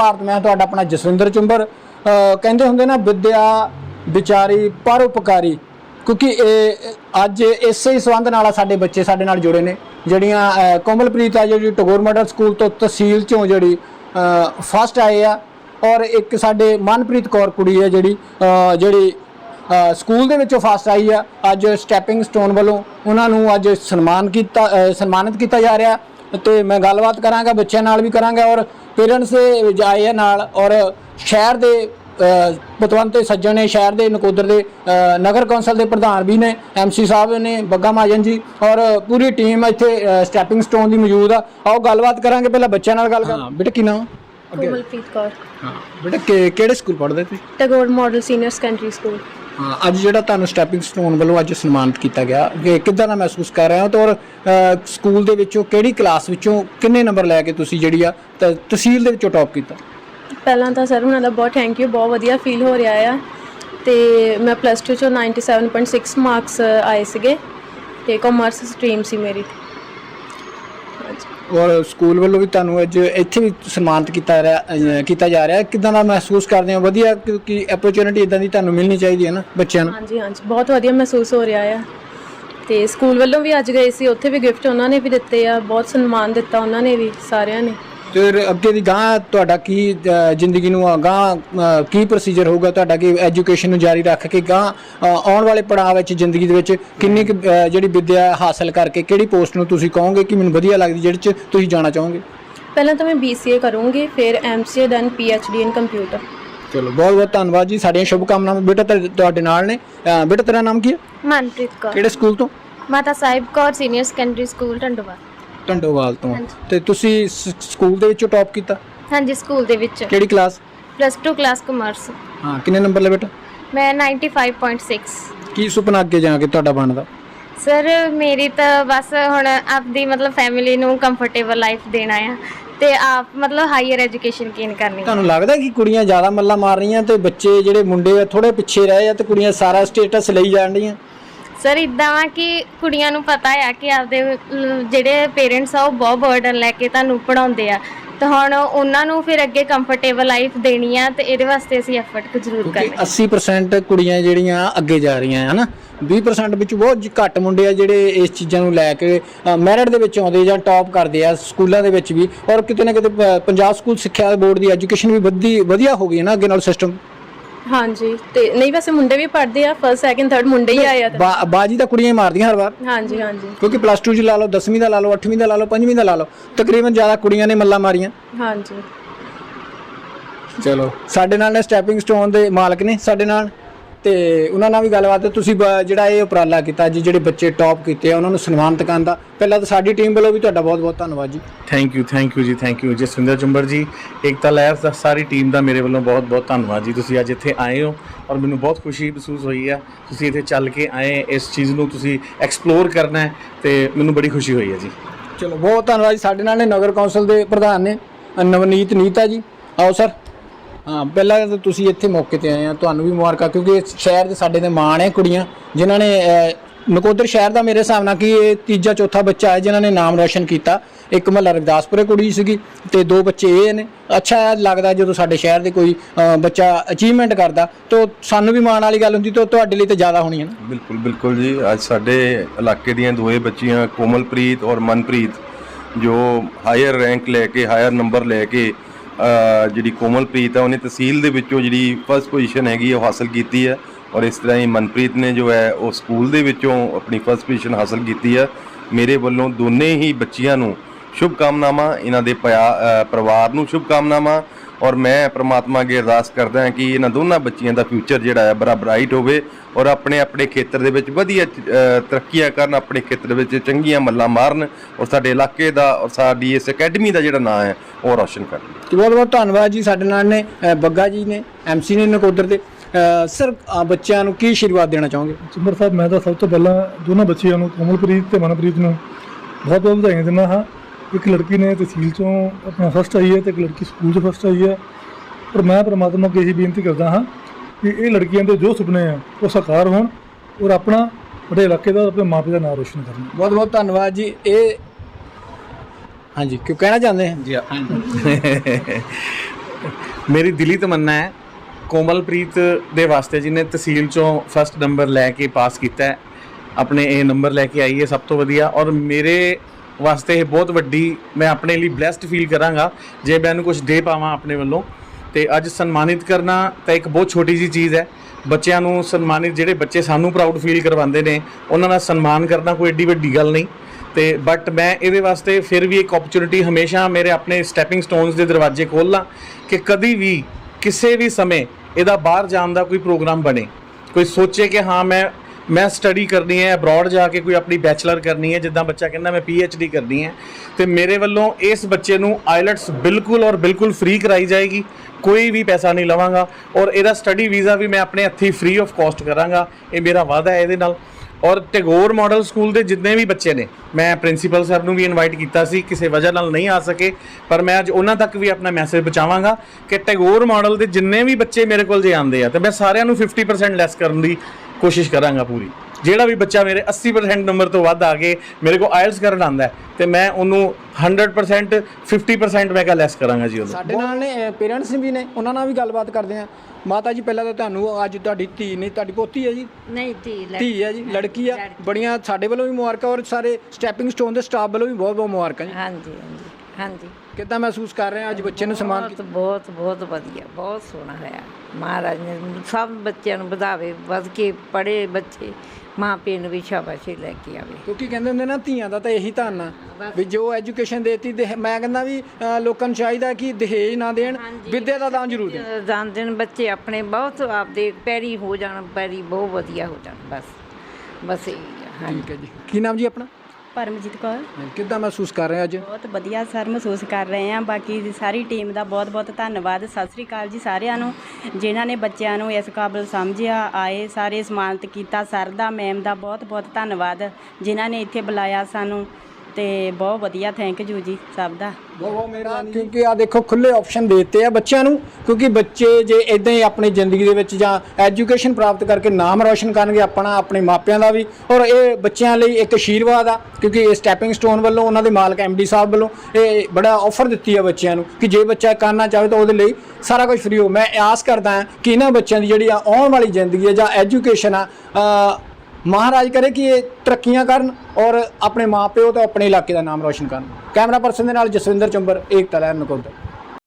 ਭਾਰਤ, ਮੈਂ ਤੁਹਾਡਾ ਆਪਣਾ ਜਸਵਿੰਦਰ ਚੁੰਬਰ। ਕਹਿੰਦੇ ਹੁੰਦੇ ਨਾ, ਵਿਦਿਆ ਵਿਚਾਰੀ ਪਰਉਪਕਾਰੀ ਕਿਉਂਕਿ ਇਹ ਅੱਜ ਇਸੇ ਹੀ ਸੰਬੰਧ ਨਾਲ ਸਾਡੇ ਬੱਚੇ ਸਾਡੇ ਨਾਲ ਜੁੜੇ ਨੇ, ਜਿਹੜੀਆਂ ਕੋਮਲਪ੍ਰੀਤ ਆ, ਜਿਹੜੀ ਟਗੋਰ ਮਾਡਲ ਸਕੂਲ ਤੋਂ ਤਹਿਸੀਲ ਚੋਂ ਜਿਹੜੀ ਫਸਟ ਆਏ ਆ। ਔਰ ਇੱਕ ਸਾਡੇ ਮਨਪ੍ਰੀਤ ਕੌਰ ਕੁੜੀ ਹੈ ਜਿਹੜੀ ਜਿਹੜੀ ਸਕੂਲ ਦੇ ਵਿੱਚੋਂ ਫਸਟ ਆਈ ਆ। ਅੱਜ ਸਟੈਪਿੰਗ ਸਟੋਨ ਵੱਲੋਂ ਉਹਨਾਂ ਨੂੰ ਅੱਜ ਸਨਮਾਨ ਕੀਤਾ ਸਨਮਾਨਿਤ ਕੀਤਾ ਜਾ ਰਿਹਾ। ਤੇ ਮੈਂ ਗੱਲਬਾਤ ਕਰਾਂਗਾ, ਬੱਚਿਆਂ ਨਾਲ ਵੀ ਕਰਾਂਗਾ। ਔਰ ਪੇਰੈਂਟਸ ਦੇ ਆ ਨਾਲ ਔਰ ਸ਼ਹਿਰ ਦੇ ਪਤਵੰਤ ਤੇ ਸੱਜਣ ਨੇ ਸ਼ਹਿਰ ਦੇ ਨਕੋਦਰ ਦੇ ਨਗਰ ਕੌਂਸਲ ਦੇ ਪ੍ਰਧਾਨ ਵੀ ਨੇ ਐਮਸੀ ਸਾਹਿਬ ਨੇ ਬੱਗਾ ਮਾਜਨ ਜੀ ਔਰ ਪੂਰੀ ਟੀਮ ਇੱਥੇ ਸਟੈਪਿੰਗ ਸਟੋਨ ਦੀ ਮੌਜੂਦ ਆ। ਆਓ ਗੱਲਬਾਤ ਕਰਾਂਗੇ ਪਹਿਲਾਂ ਬੱਚਿਆਂ ਨਾਲ ਗੱਲ ਕਰ ਬੇਟਾ ਕੀ ਨਾਮ? ਕੋਮਲਪ੍ਰੀਤ ਕੌਰ। ਹਾਂ ਬੇਟਾ ਕਿ- ਕਿਹੜੇ ਸਕੂਲ ਪੜ੍ਹਦੇ ਤੁਸੀਂ? Tagore model senior secondary school. ਹਾਂ ਅੱਜ ਜਿਹੜਾ ਤੁਹਾਨੂੰ ਸਟੈਪਿੰਗ ਸਟੋਨ ਵੱਲੋਂ ਅੱਜ ਸਨਮਾਨਿਤ ਕੀਤਾ ਗਿਆ ਕਿ ਕਿੱਦਾਂ ਦਾ ਮਹਿਸੂਸ ਕਰ ਰਹੇ ਹੋ? ਤੇ ਔਰ ਅ, ਸਕੂਲ ਦੇ ਵਿੱਚੋਂ ਕਿਹੜੀ ਕਲਾਸ ਵਿੱਚੋਂ ਕਿੰਨੇ ਨੰਬਰ ਲੈ ਕੇ ਤੁਸੀਂ ਜਿਹੜੀ ਆ ਤ- ਤਹਿਸੀਲ ਦੇ ਵਿੱਚੋਂ ਟੌਪ ਕੀਤਾ? ਪਹਿਲਾਂ ਤਾਂ ਸਰ ਉਹਨਾਂ ਦਾ ਬਹੁਤ ਥੈਂਕ ਯੂ ਬਹੁਤ ਵਧੀਆ ਫੀਲ ਹੋ ਰਿਹਾ ਆ। ਤੇ ਮੈਂ ਪਲੱਸ 2 ਚੋਂ 97.6 ਮਾਰਕਸ ਆਏ ਸੀਗੇ। ਤੇ ਕਾਮਰਸ ਸਟਰੀਮ ਸੀ ਮੇਰੀ। ਔਰ ਸਕੂਲ ਵੱਲੋਂ ਵੀ ਤੁਹਾਨੂੰ ਅੱਜ ਇੱਥੇ ਵੀ ਸਨਮਾਨਿਤ ਕੀਤਾ ਰਿਹਾ ਕੀਤਾ ਜਾ ਰਿਹਾ। ਕਿਦਾਂ ਦਾ ਮਹਿਸੂਸ ਕਰਦੇ ਹੋ? ਵਧੀਆ ਕਿਉਂਕਿ ਅਪਰਚੂਨਿਟੀ ਇਦਾਂ ਦੀ ਤੁਹਾਨੂੰ ਮਿਲਣੀ ਚਾਹੀਦੀ ਹੈ ਨਾ ਬੱਚਿਆਂ ਨੂੰ? ਹਾਂਜੀ ਹਾਂਜੀ। ਬਹੁਤ ਵਧੀਆ ਮਹਿਸੂਸ ਹੋ ਰਿਹਾ ਆ। ਤੇ ਸਕੂਲ ਵੱਲੋਂ ਵੀ ਅੱਜ ਗਏ ਸੀ। ਉੱਥੇ ਵੀ ਗਿਫਟ ਉਹਨਾਂ ਨੇ ਵੀ ਦਿੱਤੇ ਆ। ਬਹੁਤ ਸਨਮਾਨ ਦਿੱਤਾ ਉਹਨਾਂ ਨੇ ਵੀ, ਸਾਰਿਆਂ ਨੇ। ਤੇ ਅੱਗੇ ਦੀ ਗਾਂ ਤੁਹਾਡਾ ਕੀ ਜ਼ਿੰਦਗੀ ਨੂੰ ਗਾਂ ਕੀ ਪ੍ਰੋਸੀਜਰ ਹੋਊਗਾ ਤੁਹਾਡਾ ਕਿ ਐਜੂਕੇਸ਼ਨ ਨੂੰ ਜਾਰੀ ਰੱਖ ਕੇ ਗਾਂ ਆਉਣ ਵਾਲੇ ਪੜਾਅ ਵਿੱਚ ਜ਼ਿੰਦਗੀ ਦੇ ਵਿੱਚ ਕਿੰਨੀ ਜਿਹੜੀ ਵਿੱਦਿਆ ਹਾਸਲ ਕਰਕੇ ਕਿਹੜੀ ਪੋਸਟ ਨੂੰ ਤੁਸੀਂ ਕਹੋਗੇ ਕਿ ਮੈਨੂੰ ਵਧੀਆ ਲੱਗਦੀ ਜਿਹੜੀ ਚ ਤੁਸੀਂ ਜਾਣਾ ਚਾਹੋਗੇ? ਪਹਿਲਾਂ ਤਾਂ ਮੈਂ BCA ਕਰੂੰਗੀ ਫਿਰ MCA then PhD in computer ਚਲੋ ਬਹੁਤ ਬਹੁਤ ਧੰਨਵਾਦ ਜੀ ਸਾਡੀਆਂ ਸ਼ੁਭ ਕਾਮਨਾਵਾਂ। ਬੇਟਾ ਤੁਹਾਡੇ- ਨਾਲ ਨੇ। ਬੇਟਾ ਤੇਰਾ ਨਾਮ ਕੀ ਹੈ? ਮਨਪ੍ਰੀਤ ਕੌਰ। ਕਿਹੜੇ ਸਕੂਲ ਤੋਂ? Mata Sahib Kaur senior secondary school ਟੰਡੋਵਾ Tandowal ਤੋਂ ਹਾਂਜੀ। ਤੇ ਤੁਸੀਂ ਸ- ਸਕੂਲ ਦੇ ਵਿੱਚੋਂ ਟੌਪ ਕੀਤਾ? ਹਾਂਜੀ ਸਕੂਲ ਦੇ ਵਿੱਚ। ਕਿਹੜੀ ਕਲਾਸ ਪਲੱਸ 2 ਕਲਾਸ ਕਮਰਸ ਹਾਂ ਕਿੰਨੇ ਨੰਬਰ ਲੈ ਬੇਟਾ? ਮੈਂ 95.6 ਕੀ ਸੁਪਨਾ ਅੱਗੇ ਜਾ ਕੇ ਤੁਹਾਡਾ ਬਣਦਾ? ਸਰ ਮੇਰੀ ਤਾਂ ਬਸ ਹੁਣ ਆਪਦੀ ਮਤਲਬ ਫੈਮਿਲੀ ਨੂੰ ਕੰਫਰਟੇਬਲ ਲਾਈਫ ਦੇਣਾ ਆ। ਤੇ ਆਪ ਮਤਲਬ ਹਾਇਰ ਐਜੂਕੇਸ਼ਨ ਕੀਨ ਕਰਨੀ। ਆ। ਤੁਹਾਨੂੰ ਲੱਗਦਾ ਕਿ ਕੁੜੀਆਂ ਜ਼ਿਆਦਾ ਮੱਲਾ ਮਾਰ ਰਹੀਆਂ ਤੇ ਬੱਚੇ ਜਿਹੜੇ ਮੁੰਡੇ ਆ ਥੋੜੇ ਪਿੱਛੇ ਰਹੇ ਆ ਤੇ ਕੁੜੀਆਂ ਸਾਰਾ ਸਟੇਟਸ ਲਈ ਜਾਣ ਰਹੀਆਂ? ਸਰ ਇਦਾਂ ਵਾ ਕਿ ਕੁੜੀਆਂ ਨੂੰ ਪਤਾ ਆ ਕਿ ਆਪਦੇ ਲ- ਜਿਹੜੇ ਪੇਰੈਂਟਸ ਆ ਉਹ ਬਹੁਤ ਬਰਡਨ ਲੈ ਕੇ ਤੁਹਾਨੂੰ ਪੜਾਉਂਦੇ ਆ। ਤਾਂ ਹੁਣ ਉਹਨਾਂ ਨੂੰ ਫਿਰ ਅੱਗੇ ਕੰਫਰਟੇਬਲ ਲਾਈਫ ਦੇਣੀ ਆ ਤੇ ਇਹਦੇ ਵਾਸਤੇ ਅਸੀਂ ਐਫਰਟ ਜ਼ਰੂਰ ਕਿਉਂਕਿ ਕਰਨਾ। 80% ਕੁੜੀਆਂ ਜਿਹੜੀਆਂ ਅੱਗੇ ਜਾ ਰਹੀਆਂ ਹਨਾ? 20% ਵਿੱਚ ਬਹੁਤ ਜ- ਘੱਟ ਮੁੰਡੇ ਆ ਜਿਹੜੇ ਇਸ ਚੀਜ਼ਾਂ ਨੂੰ ਲੈ ਕੇ ਮੈਰਿਟ ਦੇ ਵਿੱਚ ਆਉਂਦੇ ਜਾਂ ਟੌਪ ਕਰਦੇ ਆ ਸਕੂਲਾਂ ਦੇ ਵਿੱਚ ਵੀ। ਔਰ ਕਿਤੇ ਨਾ ਕਿਤੇ ਪ- ਪੰਜਾਬ ਸਕੂਲ ਸਿੱਖਿਆ ਬੋਰਡ ਦੀ ਐਜੂਕੇਸ਼ਨ ਵੀ ਵਧੀ ਵਧੀਆ ਹੋ ਗਈ ਹੈ ਨਾ ਅੱਗੇ ਨਾਲ ਸਿਸਟਮ ਹਾਂਜੀ ਤੇ ਨਹੀਂ ਵੈਸੇ ਮੁੰਡੇ ਵੀ ਪੜ੍ਹਦੇ ਆ ਫਸਟ ਸੈਕਿੰਡ ਥਰਡ ਮੁੰਡੇ ਹੀ ਆਏ ਆ ਤਾਂ। ਬਾਜੀ ਤਾਂ ਕੁੜੀਆਂ ਹੀ ਮਾਰਦੀਆਂ ਹਰ ਵਾਰ। ਹਾਂਜੀ ਹਾਂਜੀ। ਕਿਉਂਕਿ ਪਲੱਸ 2 ਚ ਲਾ ਲਓ 10ਵੀਂ ਦਾ ਲਾ ਲਓ 8ਵੀਂ ਦਾ ਲਾ ਲਓ 5ਵੀਂ ਦਾ ਲਾ ਲਓ ਤਕਰੀਬਨ ਜ਼ਿਆਦਾ ਕੁੜੀਆਂ ਨੇ ਮੱਲਾ ਮਾਰੀਆਂ। ਹਾਂਜੀ। ਚਲੋ ਸਾਡੇ ਨਾਲ ਨੇ ਸਟੈਪਿੰਗ ਸਟੋਨ ਦੇ ਮਾਲਕ ਨੇ ਸਾਡੇ ਨਾਲ। ਤੇ ਉਹਨਾਂ ਨਾਲ ਵੀ ਗੱਲਬਾਤ ਹੈ। ਤੁਸੀਂ ਜਿਹੜਾ ਇਹ ਉਪਰਾਲਾ ਕੀਤਾ ਜੀ ਜਿਹੜੇ ਬੱਚੇ ਟੌਪ ਕੀਤੇ ਆ ਉਹਨਾਂ ਨੂੰ ਸਨਮਾਨਿਤ ਕਰਨ ਦਾ। ਪਹਿਲਾਂ ਤਾਂ ਸਾਡੀ ਟੀਮ ਵੱਲੋਂ ਵੀ ਤੁਹਾਡਾ ਬਹੁਤ ਬਹੁਤ ਧੰਨਵਾਦ ਜੀ। Thank you thank you ji thank you Jaswinder Chumbar ji Ekta Labs the sorry team ਦਾ ਮੇਰੇ ਵੱਲੋਂ ਬਹੁਤ ਬਹੁਤ ਧੰਨਵਾਦ ਜੀ। ਤੁਸੀਂ ਅੱਜ ਇੱਥੇ ਆਏ ਹੋ ਔਰ ਮੈਨੂੰ ਬਹੁਤ ਖੁਸ਼ੀ ਮਹਿਸੂਸ ਹੋਈ ਹੈ ਤੁਸੀਂ ਇੱਥੇ ਚੱਲ ਕੇ ਆਏ ਇਸ ਚੀਜ਼ ਨੂੰ ਤੁਸੀਂ ਐਕਸਪਲੋਰ ਕਰਨਾ ਹੈ ਤੇ ਮੈਨੂੰ ਬੜੀ ਖੁਸ਼ੀ ਹੋਈ ਹੈ ਜੀ। ਚਲੋ ਬਹੁਤ ਧੰਨਵਾਦ ਜੀ। ਸਾਡੇ ਨਾਲ ਨੇ ਨਗਰ ਕੌਂਸਲ ਦੇ ਪ੍ਰਧਾਨ ਨੇ ਨਵਨੀਤ ਨੀਤਾ ਜੀ। ਆਓ ਸਰ। ਹਾਂ ਪਹਿਲਾਂ ਤਾਂ ਤੁਸੀਂ ਇੱਥੇ ਮੌਕੇ ਤੇ ਆਏ ਆ ਤੁਹਾਨੂੰ ਵੀ ਮੁਬਾਰਕਾਂ ਕਿਉਂਕਿ ਇਸ ਸ਼ਹਿਰ ਦੇ ਸਾਡੇ ਦੇ ਮਾਣ ਹੈ ਕੁੜੀਆਂ ਜਿਨ੍ਹਾਂ ਨੇ ਅ, ਨਕੋਦਰ ਸ਼ਹਿਰ ਦਾ ਮੇਰੇ ਹਿਸਾਬ ਨਾਲ ਕਿ ਇਹ ਤੀਜਾ ਚੌਥਾ ਬੱਚਾ ਹੈ ਜਿਨ੍ਹਾਂ ਨੇ ਨਾਮ ਰੌਸ਼ਨ ਕੀਤਾ। ਇੱਕ ਮਹੱਲਾ ਰਵਿਦਾਸਪੁਰੇ ਕੁੜੀ ਸੀਗੀ ਤੇ ਦੋ ਬੱਚੇ ਇਹ ਨੇ। ਅੱਛਾ ਲੱਗਦਾ ਜਦੋਂ ਸਾਡੇ ਸ਼ਹਿਰ ਦੇ ਕੋਈ ਅ, ਬੱਚਾ ਅਚੀਵਮੈਂਟ ਕਰਦਾ ਤਾਂ ਸਾਨੂੰ ਵੀ ਮਾਣ ਵਾਲੀ ਗੱਲ ਹੁੰਦੀ ਤਾਂ ਤੁਹਾਡੇ ਲਈ ਤਾਂ ਜ਼ਿਆਦਾ ਹੋਣੀ ਹੈ ਨਾ। ਬਿਲਕੁਲ ਬਿਲਕੁਲ ਜੀ। ਅੱਜ ਸਾਡੇ ਇਲਾਕੇ ਦੀਆਂ ਦੋਏ ਬੱਚੀਆਂ ਕੋਮਲਪ੍ਰੀਤ ਔਰ ਮਨਪ੍ਰੀਤ ਜੋ ਹਾਇਰ ਰੈਂਕ ਲੈ ਕੇ ਹਾਇਰ ਨੰਬਰ ਲੈ ਕੇ ਜਿਹੜੀ ਕੋਮਲਪ੍ਰੀਤ ਹੈ ਉਹਨੇ ਤਹਿਸੀਲ ਦੇ ਵਿੱਚੋਂ ਜਿਹੜੀ ਫਸਟ ਪੋਜੀਸ਼ਨ ਹੈਗੀ ਉਹ ਹਾਸਲ ਕੀਤੀ ਹੈ ਔਰ ਇਸ ਤਰ੍ਹਾਂ ਹੀ ਮਨਪ੍ਰੀਤ ਨੇ ਜੋ ਹੈ, ਉਹ ਸਕੂਲ ਦੇ ਵਿੱਚੋਂ ਆਪਣੀ ਫਸਟ ਪੋਜੀਸ਼ਨ ਹਾਸਲ ਕੀਤੀ ਹੈ ਮੇਰੇ ਵੱਲੋਂ ਦੋਨੇ ਹੀ ਬੱਚੀਆਂ ਨੂੰ ਸ਼ੁਭ ਕਾਮਨਾਵਾਂ ਇਹਨਾਂ ਦੇ ਪਿਆ- ਪਰਿਵਾਰ ਨੂੰ ਸ਼ੁਭ ਕਾਮਨਾਵਾਂ ਔਰ ਮੈਂ ਪ੍ਰਮਾਤਮਾ ਅੱਗੇ ਅਰਦਾਸ ਕਰਦਾ ਹਾਂ ਕਿ ਇਹਨਾਂ ਦੋਨਾਂ ਬੱਚੀਆਂ ਦਾ ਫਿਊਚਰ ਜਿਹੜਾ ਹੈ ਬੜਾ ਬ੍ਰਾਈਟ ਹੋਵੇ ਔਰ ਆਪਣੇ ਆਪਣੇ ਖੇਤਰ ਦੇ ਵਿੱਚ ਵਧੀਆ ਤਰੱਕੀਆਂ ਕਰਨ ਆਪਣੇ ਖੇਤਰ ਵਿੱਚ ਚੰਗੀਆਂ ਮੱਲਾਂ ਮਾਰਨ ਔਰ ਸਾਡੇ ਇਲਾਕੇ ਦਾ ਔਰ ਸਾਡੀ ਇਸ ਅਕੈਡਮੀ ਦਾ ਜਿਹੜਾ ਨਾਮ ਹੈ ਉਹ ਰੌਸ਼ਨ ਕਰਨ। ਬਹੁਤ ਬਹੁਤ ਧੰਨਵਾਦ ਜੀ ਸਾਡੇ ਨਾਲ ਨੇ ਬੱਗਾ ਜੀ ਨੇ ਐਮਸੀ ਨੇ ਨਕੋਦਰ ਦੇ। ਸਰ ਬੱਚਿਆਂ ਨੂੰ ਕੀ ਆਸ਼ੀਰਵਾਦ ਦੇਣਾ ਚਾਹੋਗੇ? ਚੁੰਬਰ ਸਾਹਿਬ ਮੈਂ ਤਾਂ ਸਭ ਤੋਂ ਪਹਿਲਾਂ ਦੋਨਾਂ ਬੱਚਿਆਂ ਨੂੰ ਕੋਮਲਪ੍ਰੀਤ ਤੇ ਮਨਪ੍ਰੀਤ ਨੂੰ ਬਹੁਤ ਬਹੁਤ ਵਧਾਈਆਂ ਦਿੰਦਾ ਹਾਂ। ਇੱਕ ਲੜਕੀ ਨੇ ਤਹਿਸੀਲ ਚੋਂ ਆਪਣਾ ਫਸਟ ਆਈ ਹੈ ਤੇ ਇੱਕ ਲੜਕੀ ਸਕੂਲ 'ਚ ਫਸਟ ਆਈ ਹੈ। ਪਰ ਮੈਂ ਪ੍ਰਮਾਤਮਾ ਅੱਗੇ ਇਹੀ ਬੇਨਤੀ ਕਰਦਾ ਹਾਂ ਕਿ ਇਹ ਲੜਕੀਆਂ ਦੇ ਜੋ ਸੁਪਨੇ ਆ ਉਹ ਸਾਕਾਰ ਹੋਣ ਔਰ ਆਪਣਾ ਵੱਡੇ ਇਲਾਕੇ ਦਾ ਆਪਣੇ ਮਾਪੇ ਦਾ ਨਾਮ ਰੋਸ਼ਨ ਕਰਨ। ਬਹੁਤ ਬਹੁਤ ਧੰਨਵਾਦ ਜੀ। ਇਹ ਹਾਂਜੀ ਕਿਉਂ ਕਹਿਣਾ ਚਾਹੁੰਦੇ ਹਾਂ ਜੀ ਮੇਰੀ ਦਿਲੀ ਤਮੰਨਾ ਹੈ ਕੋਮਲਪ੍ਰੀਤ ਦੇ ਵਾਸਤੇ ਜਿਹਨੇ ਤਹਿਸੀਲ ਚੋਂ ਫਸਟ ਨੰਬਰ ਲੈ ਕੇ ਪਾਸ ਕੀਤਾ ਹੈ। ਆਪਣੇ ਇਹ ਨੰਬਰ ਲੈ ਕੇ ਆਈ ਹੈ ਸਭ ਤੋਂ ਵਧੀਆ। ਔਰ ਮੇਰੇ ਵਾਸਤੇ ਇਹ ਬਹੁਤ ਵੱਡੀ ਮੈਂ ਆਪਣੇ ਲਈ ਬlesed ਫੀਲ ਕਰਾਂਗਾ ਜੇ ਮੈਂ ਇਹਨੂੰ ਕੁਝ ਦੇ ਪਾਵਾਂ ਆਪਣੇ ਵੱਲੋਂ। ਤੇ ਅੱਜ ਸਨਮਾਨਿਤ ਕਰਨਾ ਤਾਂ ਇੱਕ ਬਹੁਤ ਛੋਟੀ ਜੀ ਚੀਜ਼ ਹੈ। ਬੱਚਿਆਂ ਨੂੰ ਸਨਮਾਨਿਤ ਜਿਹੜੇ ਬੱਚੇ ਸਾਨੂੰ ਪ੍ਰਾਊਡ ਫੀਲ ਕਰਵਾਉਂਦੇ ਨੇ, ਉਹਨਾਂ ਦਾ ਸਨਮਾਨ ਕਰਨਾ ਕੋਈ ਏਡੀ ਵੱਡੀ ਗੱਲ ਨਹੀਂ। ਤੇ ਬਟ ਮੈਂ ਇਹਦੇ ਵਾਸਤੇ ਫਿਰ ਵੀ ਇੱਕ ਓਪਰਚੁਨਿਟੀ ਹਮੇਸ਼ਾ ਮੇਰੇ ਆਪਣੇ ਸਟੈਪਿੰਗ ਸਟੋਨਸ ਦੇ ਦਰਵਾਜ਼ੇ ਖੋਲ੍ਹਣਾ ਕਿ ਕਦੀ ਵੀ, ਕਿਸੇ ਵੀ ਸਮੇਂ ਇਹਦਾ ਬਾਹਰ ਜਾਣ ਦਾ ਕੋਈ ਪ੍ਰੋਗਰਾਮ ਬਣੇ। ਕੋਈ ਸੋਚੇ ਕਿ ਹਾਂ ਮੈਂ ਮੈਂ ਸਟੱਡੀ ਕਰਨੀ ਹੈ ਅਬਰੋਡ ਜਾ ਕੇ ਕੋਈ ਆਪਣੀ ਬੈਚਲਰ ਕਰਨੀ ਹੈ, ਜਿੱਦਾਂ ਬੱਚਾ ਕਹਿੰਦਾ ਮੈਂ ਡੀ ਕਰਨੀ ਹੈ, ਤੇ ਮੇਰੇ ਵੱਲੋਂ ਇਸ ਬੱਚੇ ਨੂੰ ਆਈਲਟਸ ਬਿਲਕੁਲ ਔਰ ਬਿਲਕੁਲ ਫ੍ਰੀ ਕਰਾਈ ਜਾਏਗੀ, ਕੋਈ ਵੀ ਪੈਸਾ ਨਹੀਂ ਲਵਾਂਗਾ ਔਰ ਇਹਦਾ ਸਟੱਡੀ ਵੀਜ਼ਾ ਵੀ ਮੈਂ ਆਪਣੇ ਹੱਥੀਂ ਫ੍ਰੀ ਆਫ ਕਾਸਟ ਕਰਾਂਗਾ, ਇਹ ਮੇਰਾ ਵਾਅਦਾ ਹੈ ਇਹਦੇ ਨਾਲ। ਔਰ ਟੈਗੋਰ ਮਾਡਲ ਸਕੂਲ ਦੇ ਜਿੰਨੇ ਵੀ ਬੱਚੇ ਨੇ, ਮੈਂ ਪ੍ਰਿੰਸੀਪਲ ਸਾਹਿਬ ਨੂੰ ਵੀ ਇਨਵਾਈਟ ਕੀਤਾ ਸੀ, ਕਿਸੇ ਵਜ੍ਹਾ ਨਾਲ ਨਹੀਂ ਆ ਸਕੇ, ਪਰ ਮੈਂ ਅੱਜ ਉਹਨਾਂ ਤੱਕ ਵੀ ਆਪਣਾ ਮੈਸੇਜ ਪਹੁੰਚਾਵਾਂਗਾ ਕਿ ਟੈਗੋਰ ਮਾਡਲ ਦੇ ਜਿੰਨੇ ਵੀ ਬੱਚੇ ਮੇਰੇ ਕੋਲ ਜੇ ਆਉਂਦੇ ਆ, ਤੇ ਮੈਂ ਸਾਰਿਆਂ ਨੂੰ 50% ਲੈਸ ਕਰਨ ਦੀ ਕੋਸ਼ਿਸ਼ ਕਰਾਂਗਾ ਪੂਰੀ। ਜਿਹੜਾ ਵੀ ਬੱਚਾ ਮੇਰੇ 80% ਨੰਬਰ ਤੋਂ ਵੱਧ ਆ ਕੇ ਮੇਰੇ ਕੋਲ ਆਇਲਸ ਕਰਨ ਆਂਦਾ ਹੈ ਤੇ ਮੈਂ ਉਹਨੂੰ 100% 50% ਮੈਂ ਕਾ ਲੈਸ ਕਰਾਂਗਾ ਜੀ ਉਹਨੂੰ। ਸਾਡੇ ਨਾਲ ਨੇ ਪੇਰੈਂਟਸ ਵੀ ਨੇ ਉਹਨਾਂ ਨਾਲ ਵੀ ਗੱਲਬਾਤ ਕਰਦੇ ਆ ਮਾਤਾ ਜੀ ਪਹਿਲਾਂ ਤਾਂ ਤੁਹਾਨੂੰ ਅੱਜ ਤੁਹਾਡੀ ਧੀ ਨਹੀਂ ਤੁਹਾਡੀ ਪੋਤੀ ਹੈ ਜੀ? ਨਹੀਂ ਧੀ ਧੀ ਹੈ ਜੀ ਲੜਕੀ ਆ। ਬੜੀਆਂ ਸਾਡੇ ਵੱਲੋਂ ਵੀ ਮੁਬਾਰਕਾਂ ਔਰ ਸਾਰੇ ਸਟੈਪਿੰਗ ਸਟੋਨ ਦੇ ਸਟਾਫ ਵੱਲੋਂ ਵੀ ਬਹੁਤ ਬਹੁਤ ਮੁਬਾਰਕਾਂ ਜੀ। ਹਾਂਜੀ ਹਾਂਜੀ। ਹਾਂਜੀ। ਕਿੱਦਾਂ ਮਹਿਸੂਸ ਕਰ ਰਹੇ ਆ? ਅੱਜ ਬੱਚੇ ਨੂੰ ਸਨਮਾਨ ਬਹੁਤ ਬਹੁਤ ਬਹੁਤ ਵਧੀਆ ਬਹੁਤ ਸੋਹਣਾ ਹੋਇਆ। ਮਹਾਰਾਜ ਨੇ ਸਭ ਬੱਚਿਆਂ ਨੂੰ ਵਧਾਵੇ ਵੱਧ ਕੇ ਪੜ੍ਹੇ ਬੱਚੇ ਮਾਂ ਪਿਓ ਨੂੰ ਵੀ ਸ਼ਾਬਾਸ਼ੀ ਲੈ ਕੇ ਆਵੇ। ਕਿਉਂਕਿ ਕਹਿੰਦੇ ਹੁੰਦੇ ਨਾ ਧੀਆਂ ਦਾ ਤਾਂ ਇਹੀ ਧੰਨ ਆ। ਵੀ ਜੋ ਐਜੂਕੇਸ਼ਨ ਦੇਤੀ ਦੇਹ- ਮੈਂ ਕਹਿੰਦਾ ਵੀ ਅ, ਲੋਕਾਂ ਨੂੰ ਚਾਹੀਦਾ ਕਿ ਦਹੇਜ ਨਾ ਦੇਣ ਵਿੱਦਿਆ ਦਾ ਦਾਨ ਜ਼ਰੂਰ ਦੇਣ। ਜਾਣਦੇ ਨੇ ਬੱਚੇ ਆਪਣੇ ਬਹੁਤ ਆਪਦੇ ਪੈਰੀ ਹੋ ਜਾਣ ਪੈਰੀ ਬਹੁਤ ਵਧੀਆ ਹੋ ਜਾਣ ਬਸ। ਬਸ ਇਹ ਹਾਂਜੀ। ਠੀਕ ਹੈ ਜੀ। ਕੀ ਨਾਮ ਜੀ ਆਪਣਾ? ਪਰਮਜੀਤ ਕੌਰ। ਕਿੱਦਾਂ ਮਹਿਸੂਸ ਕਰ ਰਹੇ ਆ ਅੱਜ? ਬਹੁਤ ਵਧੀਆ ਸਰ ਮਹਿਸੂਸ ਕਰ ਰਹੇ ਹਾਂ। ਬਾਕੀ ਦੀ ਸਾਰੀ ਟੀਮ ਦਾ ਬਹੁਤ-ਬਹੁਤ ਧੰਨਵਾਦ। ਸਤਿ ਸ੍ਰੀ ਅਕਾਲ ਜੀ ਸਾਰਿਆਂ ਨੂੰ ਜਿਨ੍ਹਾਂ ਨੇ ਬੱਚਿਆਂ ਨੂੰ ਇਸ ਕਾਬਲ ਸਮਝਿਆ ਆਏ ਸਾਰੇ ਸਨਮਾਨਿਤ ਕੀਤਾ। ਸਰ ਦਾ ਮੈਮ ਦਾ ਬਹੁਤ-ਬਹੁਤ ਧੰਨਵਾਦ ਜਿਨ੍ਹਾਂ ਨੇ ਇੱਥੇ ਬੁਲਾਇਆ ਸਾਨੂੰ। ਤੇ ਬਹੁਤ ਵਧੀਆ ਥੈਂਕ ਯੂ ਜੀ, ਸਭ ਦਾ। ਬਹੁਤ ਬਹੁਤ ਮਿਹਰਬਾਨੀ। ਕਿਉਂਕਿ ਆ ਦੇਖੋ ਖੁੱਲੇ ਆਪਸ਼ਨ ਦਿੱਤੇ ਆ ਬੱਚਿਆਂ ਨੂੰ, ਕਿਉਂਕਿ ਬੱਚੇ ਜੇ ਇਦਾਂ ਹੀ ਆਪਣੀ ਜ਼ਿੰਦਗੀ ਦੇ ਵਿੱਚ ਜਾਂ ਐਜੂਕੇਸ਼ਨ ਪ੍ਰਾਪਤ ਕਰਕੇ ਨਾਮ ਰੌਸ਼ਨ ਕਰਨਗੇ ਆਪਣਾ, ਆਪਣੇ ਮਾਪਿਆਂ ਦਾ ਵੀ, ਔਰ ਇਹ ਬੱਚਿਆਂ ਲਈ ਇੱਕ ਆਸ਼ੀਰਵਾਦ ਆ, ਕਿਉਂਕਿ ਇਹ ਸਟੈਪਿੰਗ ਸਟੋਨ ਵੱਲੋਂ ਉਹਨਾਂ ਦੇ ਮਾਲਕ ਐਮਡੀ ਸਾਹਿਬ ਵੱਲੋਂ ਇਹ ਬੜਾ ਆਫਰ ਦਿੱਤੀ ਆ ਬੱਚਿਆਂ ਨੂੰ ਕਿ ਜੇ ਬੱਚਾ ਕਰਨਾ ਚਾਹੇ ਤਾਂ ਉਹਦੇ ਲਈ ਸਾਰਾ ਕੁਝ ਫ੍ਰੀ ਹੋ। ਮੈਂ ਆਸ ਕਰਦਾ ਹਾਂ ਕਿ ਇਹਨਾਂ ਬੱਚਿਆਂ ਦੀ ਜਿਹੜੀ ਆ ਆਉਣ ਵਾਲੀ ਜ਼ਿੰਦਗੀ ਹੈ ਜਾਂ ਐਜੂਕੇਸ਼ਨ ਆ ਮਹਾਰਾਜ ਕਰੇ ਕਿ ਇਹ ਤਰੱਕੀਆਂ ਕਰਨ ਔਰ ਆਪਣੇ ਮਾਪਿਓ ਤੇ ਆਪਣੇ ਇਲਾਕੇ ਦਾ ਨਾਮ ਰੋਸ਼ਨ ਕਰਨ। ਕੈਮਰਾ ਪਰਸਨ ਦੇ ਨਾਲ ਜਸਵਿੰਦਰ ਚੰਬਰ, ਏਕਤਾ ਲਹਿਰ, ਨਕੋਦਰ।